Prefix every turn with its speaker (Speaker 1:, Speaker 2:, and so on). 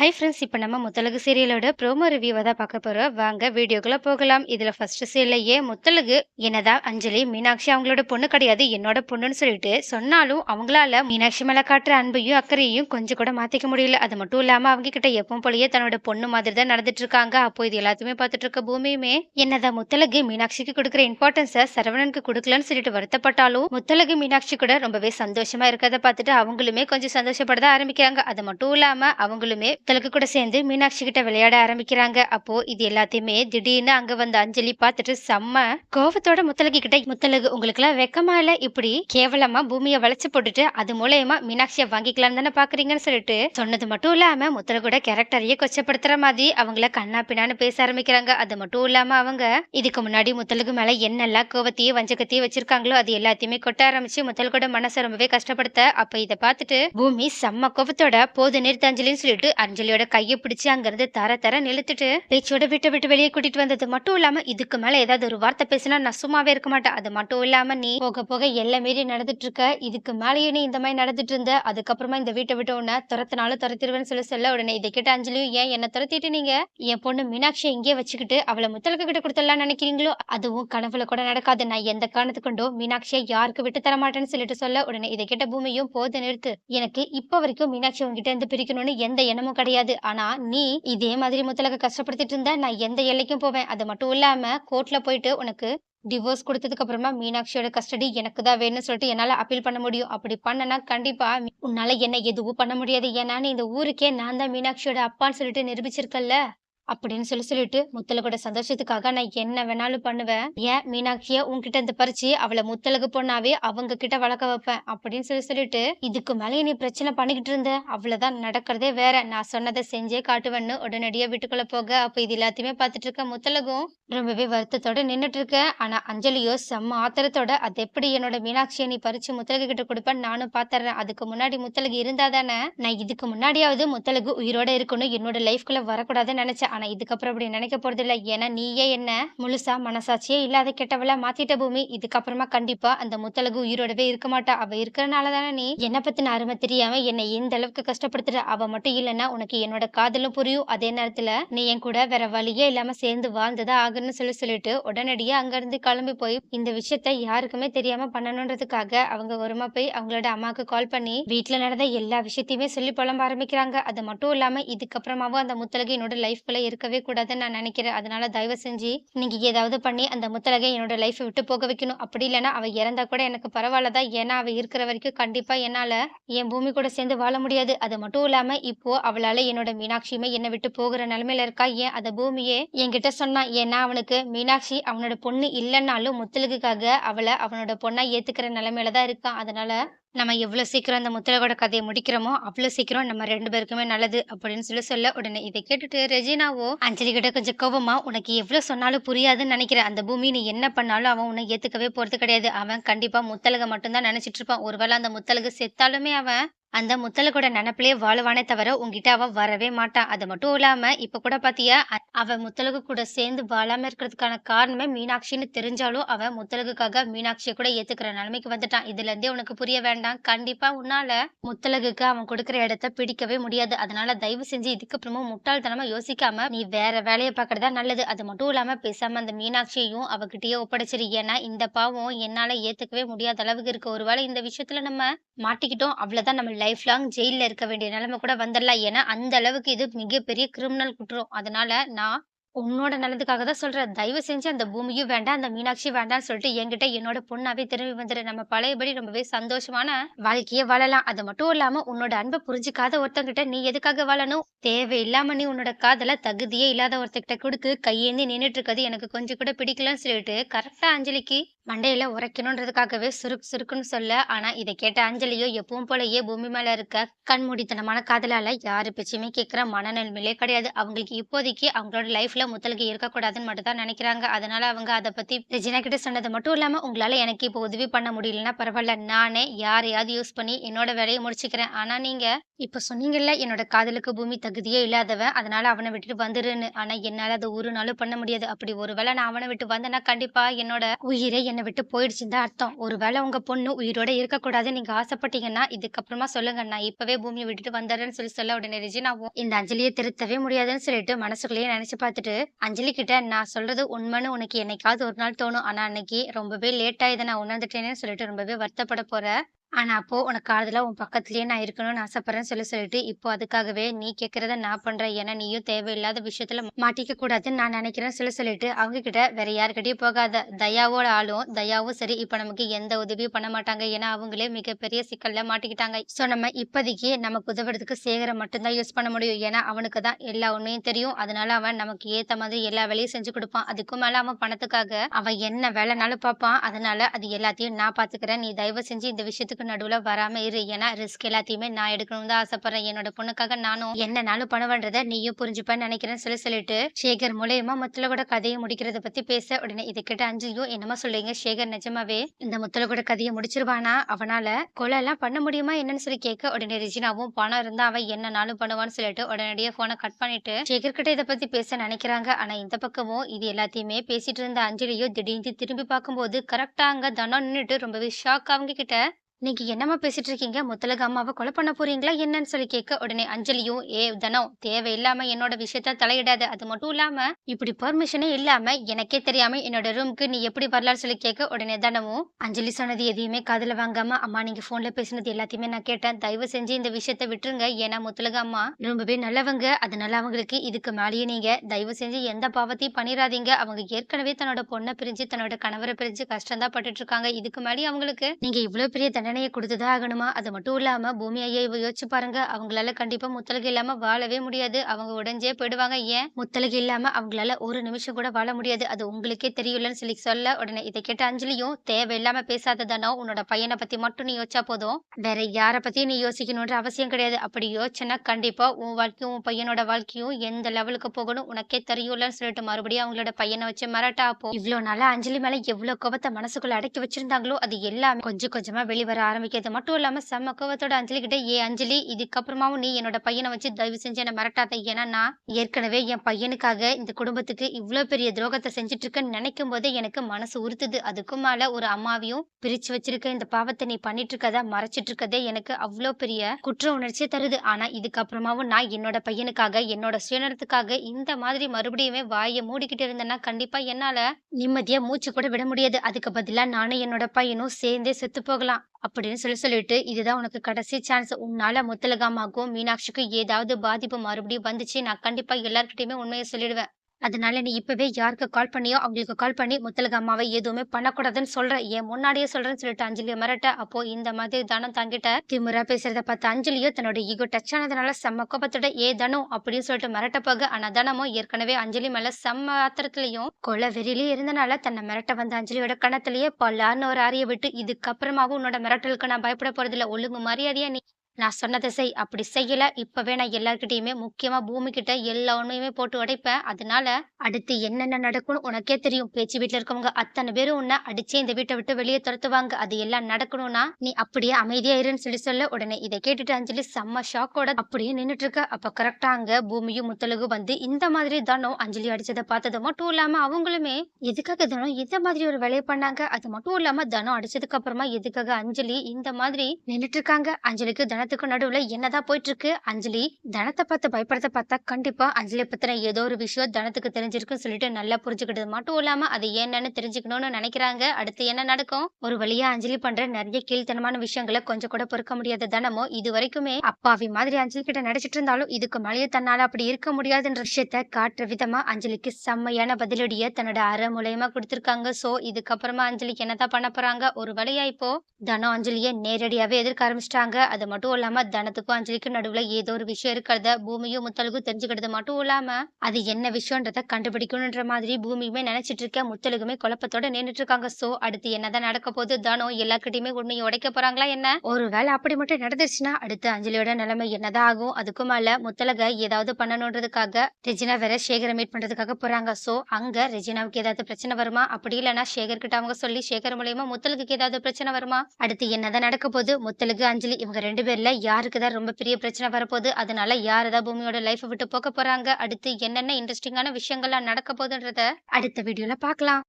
Speaker 1: Hi friends இப்போ நம்ம Muthazhagu சீரியலோட promo ரிவ்யூவை தான் பார்க்க போகிறோம் வாங்க வீடியோக்குள்ளே போகலாம். இதில் ஃபஸ்ட்டு சீரியலையே முத்தலகு என்னதான் அஞ்சலி மீனாட்சி அவங்களோட பொண்ணு கிடையாது என்னோட பொண்ணுன்னு சொல்லிட்டு சொன்னாலும் அவங்களால மீனாட்சி மேலே காட்டுற அன்பையும் அக்கறையும் கொஞ்சம் கூட மாற்றிக்க முடியல. அது மட்டும் இல்லாமல் அவங்க கிட்ட எப்பவும் போலயே தன்னோட பொண்ணு மாதிரி தான் நடந்துட்டு இருக்காங்க. அப்போ இது எல்லாத்தையுமே பார்த்துட்டு இருக்க பூமியுமே. என்னதான் முத்தலகு மீனாட்சிக்கு கொடுக்குற இம்பார்ட்டன்ஸை சரவணனுக்கு கொடுக்கலன்னு சொல்லிட்டு வருத்தப்பட்டாலும் முத்தலகு மீனாட்சி கூட ரொம்பவே சந்தோஷமா இருக்கிறத பார்த்துட்டு அவங்களுமே கொஞ்சம் சந்தோஷப்பட ஆரம்பிக்கிறாங்க. அது மட்டும் இல்லாமல் அவங்களுமே முத்தலுக்கு கூட சேர்ந்து மீனாட்சி கிட்ட விளையாட ஆரம்பிக்கிறாங்க. அப்போ இது எல்லாத்தையுமே திடீர்னு அங்க வந்த அஞ்சலி பார்த்துட்டு செம்ம கோவத்தோட முத்தலகு கிட்ட முத்தலகு உங்களுக்கு எல்லாம் வெக்கமா இல்ல? இப்படி கேவலமா பூமியை வளைச்சு போட்டுட்டு அது மூலயமா மீனாட்சியை வாங்கிக்கலாம்னு தானே பாக்குறீங்கன்னு சொல்லிட்டு சொன்னது மட்டும் இல்லாம முத்தலகோட கேரக்டரையே கொச்சப்படுத்துற மாதிரி அவங்கள கண்ணா பின்னான்னு பேச ஆரம்பிக்கிறாங்க. அது மட்டும் இல்லாம அவங்க இதுக்கு முன்னாடி முத்தலகு மேல என்னெல்லாம் கோவத்தையும் வஞ்சகத்தையும் வச்சிருக்காங்களோ அது எல்லாத்தையுமே கொட்ட ஆரம்பிச்சு முத்தலகோட மனசை ரொம்பவே கஷ்டப்படுத்த அப்ப இதை பார்த்துட்டு பூமி செம்ம கோவத்தோட போது நிறுத்த அஞ்சலின்னு சொல்லிட்டு அஞ்சலியோட கையை பிடிச்சி அங்கிருந்து தர தர நிலுத்துட்டு பேச்சோட விட்டு விட்டு வெளியே கூட்டிட்டு வந்தது மட்டும் இல்லாம இதுக்கு மேல ஏதாவது ஒரு வார்த்தை பேசினா நான் சும்மாவே இருக்க மாட்டேன். அது மட்டும் இல்லாம நீ போக போக எல்லை மீறி நடந்துட்டு இருக்க. இதுக்கு மேலேயே நீ இந்த மாதிரி நடந்துட்டு இருந்த. அதுக்கப்புறமா இந்த வீட்டை விட்டு உன்னை துரத்தினாலும் துரத்திடுவேன்னு சொல்லி சொல்ல உடனே இதை கேட்ட அஞ்சலியும் ஏன் என்ன துரத்திட்டு நீங்க? என் பொண்ணு மீனாட்சியை இங்கே வச்சுக்கிட்டு அவளை முத்தலக்க கிட்ட கொடுத்துடலாம் நினைக்கிறீங்களோ? அதுவும் கனவுல கூட நடக்காது. நான் எந்த காரணத்து கொண்டோ மீனாட்சியை யாருக்கு விட்டு தர மாட்டேன்னு சொல்லிட்டு சொல்ல உடனே இதை கேட்ட பூமியும் போது நிறுத்து. எனக்கு இப்ப வரைக்கும் மீனாட்சி உங்ககிட்ட இருந்து பிரிக்கணும்னு எந்த எண்ணமும் கிடையாது. ஆனா நீ இதே மாதிரி முத்தலக கஷ்டப்படுத்திட்டு இருந்தா நான் எந்த எல்லைக்கும் போவேன். அது மட்டும் இல்லாம கோர்ட்ல போயிட்டு உனக்கு டிவோர்ஸ் கொடுத்ததுக்கு அப்புறமா மீனாட்சியோட கஸ்டடி எனக்கு தான் வேணும்னு சொல்லிட்டு என்னால அப்பீல் பண்ண முடியும். அப்படி பண்ணனா கண்டிப்பா உன்னால என்ன எதுவும் பண்ண முடியாது. ஏன்னா இந்த ஊருக்கே நான் தான் மீனாட்சியோட அப்பான்னு சொல்லிட்டு நிரூபிச்சிருக்கல அப்படின்னு சொல்லி சொல்லிட்டு முத்தலகோட சந்தோஷத்துக்காக நான் என்ன வேணாலும் பண்ணுவேன். ஏன்? மீனாட்சிய உன்கிட்ட இருந்து பறிச்சு அவளை முத்தலகு பொண்ணாவே அவங்க கிட்ட வளர்க்க வைப்பேன் அப்படின்னு சொல்லி சொல்லிட்டு இதுக்கு மேலே நீ பிரச்சனை பண்ணிக்கிட்டு இருந்த அவ்வளவுதான் நடக்கிறதே வேற. நான் சொன்னதை செஞ்சே காட்டுவேன்னு உடனடியா வீட்டுக்குள்ள போக. அப்ப இது எல்லாத்தையுமே பார்த்துட்டு இருக்க முத்தலகும் ரொம்பவே வருத்தத்தோட நின்னுட்டு இருக்க. ஆனா அஞ்சலியோ செம்ம ஆத்திரத்தோட அது எப்படி என்னோட மீனாட்சியை நீ பறிச்சு முத்தலகு கிட்ட கொடுப்பேன் நானும் பாத்துறேன் அதுக்கு முன்னாடி முத்தலகு இருந்தா தானே? நான் இதுக்கு முன்னாடியாவது முத்தலகு உயிரோட இருக்கணும். என்னோட லைஃப்குள்ள வரக்கூடாதுன்னு நினைச்சேன். ஆனால் இதுக்கப்புறம் அப்படி நினைக்க போகிறதில்ல ஏன்னா நீயே என்ன முழுசா மனசாட்சியே இல்லாத கெட்டவளை மாத்திட்ட பூமி. இதுக்கப்புறமா கண்டிப்பா அந்த முத்தலகு உயிரோடவே இருக்க மாட்டா. அவ இருக்கிறனால தானே நீ என்னை பத்தின அருமை தெரியாம என்னை எந்த அளவுக்கு கஷ்டப்படுத்துற? அவ மட்டும் இல்லைன்னா உனக்கு என்னோட காதலும் புரியும். அதே நேரத்துல நீ என் கூட வேற வழியே இல்லாம சேர்ந்து வாழ்ந்ததா ஆகுன்னு சொல்லி சொல்லிட்டு உடனடியாக அங்கேருந்து கிளம்பி போய் இந்த விஷயத்த யாருக்குமே தெரியாம பண்ணணுன்றதுக்காக அவங்க ஒருமா போய் அவங்களோட அம்மாவுக்கு கால் பண்ணி வீட்டுல நடந்த எல்லா விஷயத்தையுமே சொல்லி புலம்ப ஆரம்பிக்கிறாங்க. அது மட்டும் இல்லாம இதுக்கப்புறமாவும் அந்த முத்தலகு என்னோட லைஃப்குள்ள இருக்கவே கூடாதுன்னு நான் நினைக்கிறேன். அதனால தயவு செஞ்சு நீங்க ஏதாவது பண்ணி அந்த முத்தலகை என்னோட லைஃப் விட்டு போக வைக்கணும். அப்படி இல்லைன்னா அவ இறந்தா கூட எனக்கு பரவாயில்லதான் ஏன்னா அவ இருக்கிற வரைக்கும் கண்டிப்பா என்னால என் பூமி கூட சேர்ந்து வாழ முடியாது. அது மட்டும் இல்லாம இப்போ அவளால என்னோட மீனாட்சியுமே என்னை விட்டு போகிற நிலைமையில இருக்கா? ஏன் அந்த பூமியே என்கிட்ட சொன்னான் ஏன்னா அவனுக்கு மீனாட்சி அவனோட பொண்ணு இல்லைன்னாலும் முத்தலகுக்காக அவளை அவனோட பொண்ணா ஏத்துக்கிற நிலைமையில தான் இருக்கான் அதனால நம்ம எவ்வளோ சீக்கிரம் அந்த முத்தலகோட கதையை முடிக்கிறோமோ அவ்வளோ சீக்கிரம் நம்ம ரெண்டு பேருக்குமே நல்லது அப்படின்னு சொல்லி சொல்ல உடனே இதை கேட்டுட்டு ரெஜினாவோ அஞ்சலி கிட்ட கொஞ்சம் கோபமா உனக்கு எவ்வளவு சொன்னாலும் புரியாதுன்னு நினைக்கிறேன். அந்த பூமி நீ என்ன பண்ணாலும் அவன் உன்னை ஏத்துக்கவே போறது கிடையாது. அவன் கண்டிப்பா முத்தலக மட்டும்தான் நினைச்சிட்டு இருப்பான். ஒருவேளை அந்த முத்தலகு செத்தாலுமே அவன் அந்த முத்தலகோட நினப்பிலே வாழுவானே தவிர உங்ககிட்ட அவ வரவே மாட்டான் அது மட்டும் இல்லாம இப்ப கூட பாத்தியா அ- அவ முத்தலகு கூட சேர்ந்து வாழாம இருக்கிறதுக்கான காரணமே மீனாட்சின்னு தெரிஞ்சாலும் அவ முத்தலகுக்காக மீனாட்சியை கூட ஏத்துக்கிற நிலைமைக்கு வந்துட்டான். இதுல இருந்தே உனக்கு புரிய வேண்டாம். கண்டிப்பா உன்னால முத்தலகுக்கு அவன் கொடுக்குற இடத்த பிடிக்கவே முடியாது. அதனால தயவு செஞ்சு இதுக்கப்புறமும் முட்டாள்தனமா யோசிக்காம நீ வேற வேலையை பார்க்கறதா நல்லது. அது மட்டும் இல்லாம பேசாம அந்த மீனாட்சியையும் அவகிட்டயே ஒப்படைச்சிரு. ஏன்னா இந்த பாவம் என்னால ஏத்துக்கவே முடியாத அளவுக்கு இருக்கு. ஒருவேளை இந்த விஷயத்துல நம்ம மாட்டிக்கிட்டோம். அவ்வளவுதான் நம்ம லைஃப் லாங் ஜெயிலில் இருக்க வேண்டிய நிலைமை கூட வந்துடலாம். ஏன்னா அந்த அளவுக்கு இது மிகப்பெரிய கிரிமினல் குற்றம். அதனால நான் உன்னோட நல்லதுக்காக தான் சொல்கிறேன் தயவு செஞ்சு அந்த பூமியும் வேண்டாம் அந்த மீனாட்சி வேண்டாம்னு சொல்லிட்டு என்கிட்ட என்னோட பொண்ணாவே திரும்பி வந்துடு. நம்ம பழையபடி ரொம்பவே சந்தோஷமான வாழ்க்கையே வாழலாம். அது மட்டும் இல்லாமல் உன்னோட அன்பை புரிஞ்சுக்காத ஒருத்தங்கிட்ட நீ எதுக்காக வாழணும்? தேவையில்லாம நீ உன்னோட காதல தகுதியே இல்லாத ஒருத்தகிட்ட கொடுத்து கையேந்தி நின்றுட்டு இருக்கிறது எனக்கு கொஞ்சம் கூட பிடிக்கலன்னு சொல்லிட்டு கரெக்டாக அஞ்சலிக்கு மண்டையில உரைக்கணுன்றதுக்காகவே சுருக்கு சுருக்குன்னு சொல்ல ஆனா இதை கேட்ட அஞ்சலியோ எப்பவும் போலயே பூமி மேல இருக்க கண்மூடித்தனமான காதலால யாரு பேச்சுமே கேட்கிற மனநிலைமையிலே கிடையாது. அவங்களுக்கு இப்போதைக்கு அவங்களோட லைஃப்ல முத்தலுக்கு இருக்கக்கூடாதுன்னு மட்டும் தான் நினைக்கிறாங்க. அதனால அவங்க அதை பத்தி ரெஜினா கிட்ட சொன்னது மட்டும் இல்லாம உங்களால எனக்கு இப்போ உதவி பண்ண முடியலன்னா பரவாயில்ல நானே யாரையாவது யூஸ் பண்ணி என்னோட வேலையை முடிச்சுக்கிறேன். ஆனா நீங்க இப்ப சொன்னீங்கல்ல என்னோட காதலுக்கு பூமி தகுதியே இல்லாதவன் அதனால அவனை விட்டுட்டு வந்துருன்னு. ஆனா என்னால அதை ஒரு நாளும் பண்ண முடியாது. அப்படி ஒருவேளை நான் அவனை விட்டு வந்தேன்னா கண்டிப்பா என்னோட உயிரை என்னை விட்டு போயிடுச்சுன்னு தான் அர்த்தம். ஒருவேளை உங்க பொண்ணு உயிரோட இருக்கக்கூடாதுன்னு நீங்க ஆசைப்பட்டீங்கன்னா இதுக்கப்புறமா சொல்லுங்க. நான் இப்பவே பூமியை விட்டுட்டு வந்துடுறேன்னு சொல்லி சொல்ல உடனே ரெஜினாவும் இந்த அஞ்சலியை திருத்தவே முடியாதுன்னு சொல்லிட்டு மனசுக்குள்ளேயே நினைச்சு பார்த்துட்டு அஞ்சலி கிட்ட நான் சொல்றது உண்மைன்னு உனக்கு என்னைக்காவது ஒரு நாள் தோணும். ஆனா அன்னைக்கு ரொம்பவே லேட்டா இதை நான் உணர்ந்துட்டேன்னு சொல்லிட்டு ரொம்பவே வருத்தப்பட போற. ஆனால் அப்போது உனக்கு ஆறுதலாக உன் பக்கத்துலேயே நான் இருக்கணும்னு ஆசைப்பட்றேன் சொல்லி சொல்லிட்டு இப்போ அதுக்காகவே நீ கேட்குறத நான் பண்ணுறேன் ஏன்னா நீயும் தேவையில்லாத விஷயத்தில் மாட்டிக்க கூடாதுன்னு நான் நினைக்கிறேன்னு சொல்லி சொல்லிட்டு அவங்க கிட்ட வேற யாருக்கிட்டையும் போகாத. தயாவோட ஆளும் தயாவும் சரி இப்போ நமக்கு எந்த உதவியும் பண்ண மாட்டாங்க. ஏன்னா அவங்களே மிகப்பெரிய சிக்கலில் மாட்டிக்கிட்டாங்க. ஸோ நம்ம இப்போதைக்கு நமக்கு உதவுறதுக்கு சேகரை மட்டும்தான் யூஸ் பண்ண முடியும். ஏன்னா அவனுக்கு தான் எல்லா உண்மையும் தெரியும். அதனால அவன் நமக்கு ஏற்ற மாதிரி எல்லா வேலையும் செஞ்சு கொடுப்பான். அதுக்கும் மேலே அவன் பணத்துக்காக அவன் என்ன வேலைனாலும் பார்ப்பான். அதனால அது எல்லாத்தையும் நான் பார்த்துக்கிறேன். நீ தயவு செஞ்சு இந்த விஷயத்துக்கு நடுவுல வராம இரு. ஏன்னா ரிஸ்க் எல்லாத்தையுமே நான் எடுக்கணும் தான் ஆசைப்படுறேன். என்னோட பொண்ணுக்காக நானும் என்னனாலும் பணம்ன்றத நீயும் புரிஞ்சுப்பேன்னு நினைக்கிறேன் சொல்லி சொல்லிட்டு சேகர் மூலயமா முத்துலகோட கதையை முடிக்கிறத பத்தி பேச உடனே இதை கிட்ட அஞ்சலியும் என்னமா சொல்றீங்க சேகர் நிஜமாவே இந்த முத்துலகோட கதையை முடிச்சிருவானா? அவனால கொலை எல்லாம் பண்ண முடியுமா என்னன்னு சொல்லி கேட்க உடனே ரிஜினாவும் பணம் இருந்தா அவன் என்னனாலும் பண்ணுவான்னு சொல்லிட்டு உடனடியே போனை கட் பண்ணிட்டு சேகர் கிட்ட இதை பத்தி பேச நினைக்கிறாங்க. ஆனா இந்த பக்கமும் இது எல்லாத்தையுமே பேசிட்டு இருந்த அஞ்சலியோ திடீர்னு திரும்பி பார்க்கும்போது கரெக்டா அங்க தனம் நின்றுட்டு ரொம்பவே ஷாக் அவங்க கிட்ட நீங்க என்னம்மா பேசிட்டு இருக்கீங்க? முத்தலக அம்மாவை கொலை பண்ண போறீங்களா? என்னன்னு சொல்லி கேட்க உடனே அஞ்சலியும் ஏ தனம் தேவையில்லாம என்னோட விஷயத்த தலையிடாத. அது மட்டும் இல்லாம இப்படி பர்மிஷனே இல்லாம எனக்கே தெரியாம என்னோட ரூம்க்கு நீ எப்படி வரலான்னு சொல்லி கேட்க உடனே தனமும் அஞ்சலி சொன்னது எதையுமே காதல வாங்காம அம்மா நீங்க போன்ல பேசினது எல்லாத்தையுமே நான் கேட்டேன். தயவு செஞ்சு இந்த விஷயத்த விட்டுருங்க. ஏன்னா முத்தலக அம்மா ரொம்பவே நல்லவங்க. அதனால அவங்களுக்கு இதுக்கு மேலேயே நீங்க தயவு செஞ்சு எந்த பாவத்தையும் பண்ணிடாதீங்க அவங்க ஏற்கனவே தன்னோட பொண்ணை பிரிஞ்சு தன்னோட கணவரை பிரிஞ்சு கஷ்டம் தான் பட்டுட்டு இருக்காங்க. இதுக்கு மேலேயே அவங்களுக்கு நீங்க இவ்வளவு பெரிய தண்டனையை கொடுத்துதான் ஆகணுமா? அது மட்டும் இல்லாம பூமி ஐயா இவ யோசிச்சு பாருங்க. அவங்களால கண்டிப்பா முத்தலகு இல்லாம வாழவே முடியாது. அவங்க உடஞ்சே போயிடுவாங்க. ஏன்? முத்தலகு இல்லாம அவங்களால ஒரு நிமிஷம் கூட வாழ முடியாது. அது உங்களுக்கே தெரியலன்னு சொல்லி சொல்ல உடனே இதை கேட்ட அஞ்சலியும் தேவையில்லாம பேசாததானோ? உன்னோட பையனை பத்தி மட்டும் நீ யோசிச்சா போதும். வேற யார பத்தியும் நீ யோசிக்கணும்ன்ற அவசியம் கிடையாது. அப்படி யோசிச்சனா கண்டிப்பா உன் வாழ்க்கையும் உன் பையனோட வாழ்க்கையும் எந்த லெவலுக்கு போகணும்? உனக்கே தெரியும்லன்னு சொல்லிட்டு மறுபடியும் அவங்களோட பையனை வச்சு மிரட்டா போ இவ்வளவு நாளா அஞ்சலி மேல எவ்வளவு கோபத்தை மனசுக்குள்ள அடக்கி வச்சிருந்தாங்களோ? அது எல்லாமே கொஞ்சம் கொஞ்சமா வெளிவர வர ஆரம்பிக்கிறது. மட்டும் இல்லாமல் செம்ம கோவத்தோட அஞ்சலி கிட்ட ஏ அஞ்சலி இதுக்கப்புறமாவும் நீ என்னோட பையனை வச்சு தயவு செஞ்சு என்ன மிரட்டாத. ஏன்னா நான் ஏற்கனவே என் பையனுக்காக இந்த குடும்பத்துக்கு இவ்வளோ பெரிய துரோகத்தை செஞ்சுட்டு இருக்கேன்னு நினைக்கும் போதே எனக்கு மனசு உறுத்துது. அதுக்கும் மேல ஒரு அம்மாவையும் பிரிச்சு வச்சிருக்க இந்த பாவத்தை நீ பண்ணிட்டு இருக்கதா மறைச்சிட்டு இருக்கதே எனக்கு அவ்வளோ பெரிய குற்ற உணர்ச்சியை தருது. ஆனா இதுக்கப்புறமாவும் நான் என்னோட பையனுக்காக என்னோட சுயநலத்துக்காக இந்த மாதிரி மறுபடியுமே வாயை மூடிக்கிட்டு இருந்தேன்னா கண்டிப்பா என்னால நிம்மதியா மூச்சு கூட விட முடியாது. அதுக்கு பதிலாக நானும் என்னோட பையனும் சேர்ந்தே செத்து போகலாம். அப்படின்னு சொல்லி சொல்லிட்டு இதுதான் உனக்கு கடைசி சான்ஸ் உன்னால முத்தலகாமாக்கும் மீனாட்சிக்கும் ஏதாவது பாதிப்பு மறுபடியும் வந்துச்சு நான் கண்டிப்பா எல்லார்கிட்டயுமே உண்மையை சொல்லிடுவேன். அதனால நீ இப்பவே யாருக்கு கால் பண்ணியோ அவங்களுக்கு கால் பண்ணி முத்தலக அம்மாவை எதுவுமே பண்ணக்கூடாதுன்னு சொல்ற. ஏன் முன்னாடியே சொல்றேன்னு சொல்லிட்டு அஞ்சலியை மிரட்ட. அப்போ இந்த மாதிரி தானம் தங்கிட்ட. திமுறா பேசுறத பார்த்த அஞ்சலியோ தன்னோட ஈகோ டச் ஆனதுனால செம்ம கோபத்தோட ஏ தனம் அப்படின்னு சொல்லிட்டு மிரட்ட போக ஆனா தனமும் ஏற்கனவே அஞ்சலி மேல செம்ம ஆத்திரத்திலையும் கொலை வெறியிலே இருந்தனால தன்னை மிரட்ட வந்த அஞ்சலியோட கணத்திலேயே பல்லான்னு ஒரு ஆரிய விட்டு இதுக்கப்புறமாவும் உன்னோட மிரட்டலுக்கு நான் பயப்பட போறதில்ல. ஒழுங்கு மரியாதையா நீ நான் சொன்னதை செய் அப்படி செய்யல. இப்பவே நான் எல்லார்கிட்டயுமே முக்கியமா பூமி கிட்ட எல்லா உண்மையுமே போட்டு உடைப்பேன். அதனால அடுத்து என்னென்ன நடக்கும்னு உனக்கே தெரியும். பேச்சு வீட்டுல இருக்கவங்க அத்தனை பேரும் உன்னை அடிச்சே இந்த வீட்டை விட்டு வெளியே துரத்துவாங்க. அது எல்லாம் நடக்கணும்னா நீ அப்படியே அமைதியா இருன்னு சொல்லி சொல்ல. உடனே இதை கேட்டுட்டு அஞ்சலி செம்ம ஷாக்கோட அப்படியே நின்னுட்டு இருக்க அப்ப கரெக்டா அங்க பூமியும் முத்தலகு வந்து இந்த மாதிரி தானோ அஞ்சலி அடிச்சதை பார்த்தது மட்டும் இல்லாம அவங்களுமே எதுக்காக தனம்? இந்த மாதிரி ஒரு வேலையை பண்ணாங்க? அது மட்டும் இல்லாம தனம் அடிச்சதுக்கு அப்புறமா எதுக்காக அஞ்சலி இந்த மாதிரி நின்னுட்டு இருக்காங்க அஞ்சலிக்கு தனத்துக்கு நடுவுல என்னதான் போயிட்டு இருக்கு அஞ்சலி தனத்தை பார்த்து பயப்படுறத பார்த்தா கண்டிப்பா அஞ்சலியை பத்தின ஏதோ ஒரு விஷயம் தனத்துக்கு தெரிஞ்சிருக்குன்னு சொல்லிட்டு நல்லா புரிஞ்சுக்கிட்டது. மட்டும் இல்லாம அது என்னன்னு தெரிஞ்சுக்கணும்னு நினைக்கிறாங்க. அடுத்து என்ன நடக்கும்? ஒரு வழியா அஞ்சலி பண்ற நிறைய கீழ்த்தனமான விஷயங்களை கொஞ்சம் கூட பொறுக்க முடியாத தனமோ இது வரைக்குமே அப்பாவி மாதிரி அஞ்சலி கிட்ட நடிச்சிட்டு இருந்தாலும் இதுக்கு மேலேயே தன்னால அப்படி இருக்க முடியாதுன்ற விஷயத்த காட்டுற விதமா அஞ்சலிக்கு செம்மையான பதிலடிய தன்னோட அற மூலயமா கொடுத்திருக்காங்க. சோ இதுக்கப்புறமா அஞ்சலிக்கு என்னதான் பண்ண போறாங்க? ஒரு வழியா இப்போ தனம் அஞ்சலியை நேரடியாவே எதிர்க்க ஆரம்பிச்சிட்டாங்க. அது மட்டும் இல்லாம தனத்துக்கும் அஞ்சலிக்கும் நடுவுல ஏதோ ஒரு விஷயம் இருக்கிறத பூமியும் முத்தலுக்கும் தெரிஞ்சுக்கிறது மட்டும் இல்லாம அது என்ன விஷயம்ன்றத கண்டுபிடிக்கணுன்ற மாதிரி பூமியுமே நினைச்சிட்டு இருக்க முத்தலுக்குமே குழப்பத்தோட நின்றுட்டு இருக்காங்க. சோ அடுத்து என்னதான் நடக்க போகுது? தனம் எல்லாருக்கிட்டையுமே உண்மையை உடைக்க போறாங்களா என்ன? ஒருவேளை அப்படி மட்டும் நடந்துருச்சுன்னா அடுத்து அஞ்சலியோட நிலைமை என்னதான் ஆகும்? அதுக்கும் மேல முத்தலக ஏதாவது பண்ணணுன்றதுக்காக ரெஜினா வேற சேகரை மீட் பண்றதுக்காக போறாங்க. சோ அங்க ரெஜினாவுக்கு ஏதாவது பிரச்சனை வருமா? அப்படி இல்லைன்னா சேகர் கிட்ட அவங்க சொல்லி சேகர் மூலியமா முத்தலுக்கு ஏதாவது பிரச்சனை வருமா? அடுத்து என்னதான் நடக்க போகுது? முத்தலுக்கு அஞ்சலி இவங்க ரெண்டு பேர்ல யாருக்கு தான் ரொம்ப பெரிய பிரச்சனை வரப்போகுது. அதனால யாருதான் பூமியோட லைஃப் விட்டு போக போறாங்க? அடுத்து என்னென்ன இன்ட்ரெஸ்டிங்கான விஷயங்கள்லாம் நடக்க போகுதுன்றத அடுத்த வீடியோல பார்க்கலாம்.